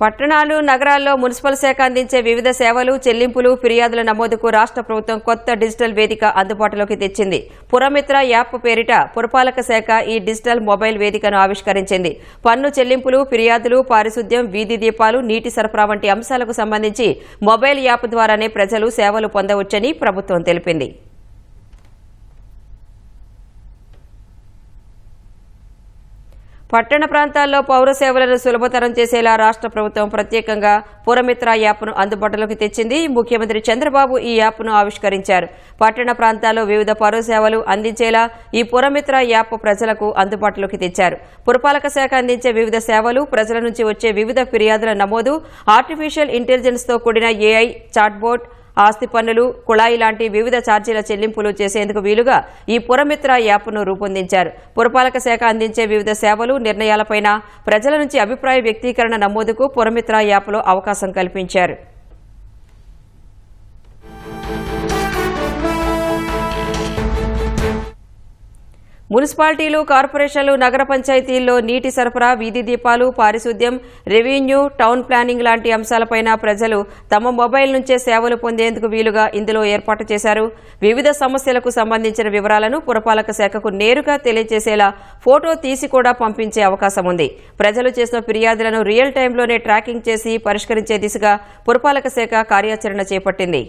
పట్టణాలు నగరాల్లో మున్సిపల్ శాఖ అందించే వివిధ సేవలు చెల్లింపులు ఫిర్యాదుల నమోదుకు రాష్ట్ర ప్రభుత్వం కొత్త డిజిటల్ వేదిక అందుబాటులోకి తెచ్చింది. పురమిత్ర యాప్ పేరిట పురపాలక శాఖ ఈ డిజిటల్ మొబైల్ వేదికను ఆవిష్కరించింది. పన్ను చెల్లింపులు ఫిర్యాదులు పారిశుద్ధ్యం వీధి దీపాలు నీటి సరఫరా వంటి అంశాలకు సంబంధించి మొబైల్ యాప్ ద్వారానే ప్రజలు సేవలు పొందవచ్చని ప్రభుత్వం తెలిపింది. పట్టణ ప్రాంతాల్లో పౌర సేవలను సులభతరం చేసేలా రాష్ట్ర ప్రభుత్వం ప్రత్యేకంగా పురమిత్ర యాప్ను అందుబాటులోకి తెచ్చింది. ముఖ్యమంత్రి చంద్రబాబు ఈ యాప్ను ఆవిష్కరించారు. పట్టణ ప్రాంతాల్లో వివిధ పౌర సేవలు అందించేలా ఈ పురమిత్ర యాప్ ప్రజలకు అందుబాటులోకి తెచ్చారు. పురపాలక శాఖ అందించే వివిధ సేవలు ప్రజల నుంచి వచ్చే వివిధ ఫిర్యాదుల నమోదు ఆర్టిఫిషియల్ ఇంటెలిజెన్స్తో కూడిన ఏఐ చాట్బోట్ ఆస్తి పన్నులు కుళాయి లాంటి వివిధ ఛార్జీల చెల్లింపులు చేసేందుకు వీలుగా ఈ పురమిత్ర యాప్ను రూపొందించారు. పురపాలక శాఖ అందించే వివిధ సేవలు నిర్ణయాలపైన ప్రజల నుంచి అభిప్రాయ వ్యక్తీకరణ నమోదుకు పురమిత్ర యాప్లో అవకాశం కల్పించారు. మున్సిపాలిటీలు కార్పొరేషన్లు నగర పంచాయతీల్లో నీటి సరఫరా వీధి దీపాలు పారిశుద్ధ్యం రెవెన్యూ టౌన్ ప్లానింగ్ లాంటి అంశాలపైన ప్రజలు తమ మొబైల్ నుంచే సేవలు పొందేందుకు వీలుగా ఇందులో ఏర్పాటు చేశారు. వివిధ సమస్యలకు సంబంధించిన వివరాలను పురపాలక శాఖకు నేరుగా తెలియజేసేలా ఫోటో తీసి కూడా పంపించే అవకాశం ఉంది. ప్రజలు చేసిన ఫిర్యాదులను రియల్ టైంలోనే ట్రాకింగ్ చేసి పరిష్కరించే దిశగా పురపాలక శాఖ కార్యాచరణ చేపట్టింది.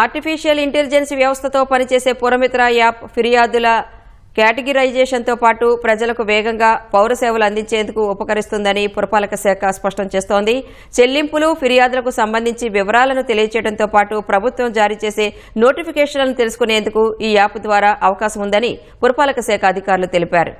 ఆర్టిఫిషియల్ ఇంటెలిజెన్స్ వ్యవస్థతో పనిచేసే పురమిత్ర యాప్ ఫిర్యాదుల కేటగిరైజేషన్తో పాటు ప్రజలకు వేగంగా పౌర సేవలు అందించేందుకు ఉపకరిస్తుందని పురపాలక శాఖ స్పష్టం చేస్తోంది. చెల్లింపులు ఫిర్యాదులకు సంబంధించి వివరాలను తెలియజేయడంతో పాటు ప్రభుత్వం జారీ చేసే నోటిఫికేషన్లను తెలుసుకునేందుకు ఈ యాప్ ద్వారా అవకాశం ఉందని పురపాలక శాఖ అధికారులు తెలిపారు.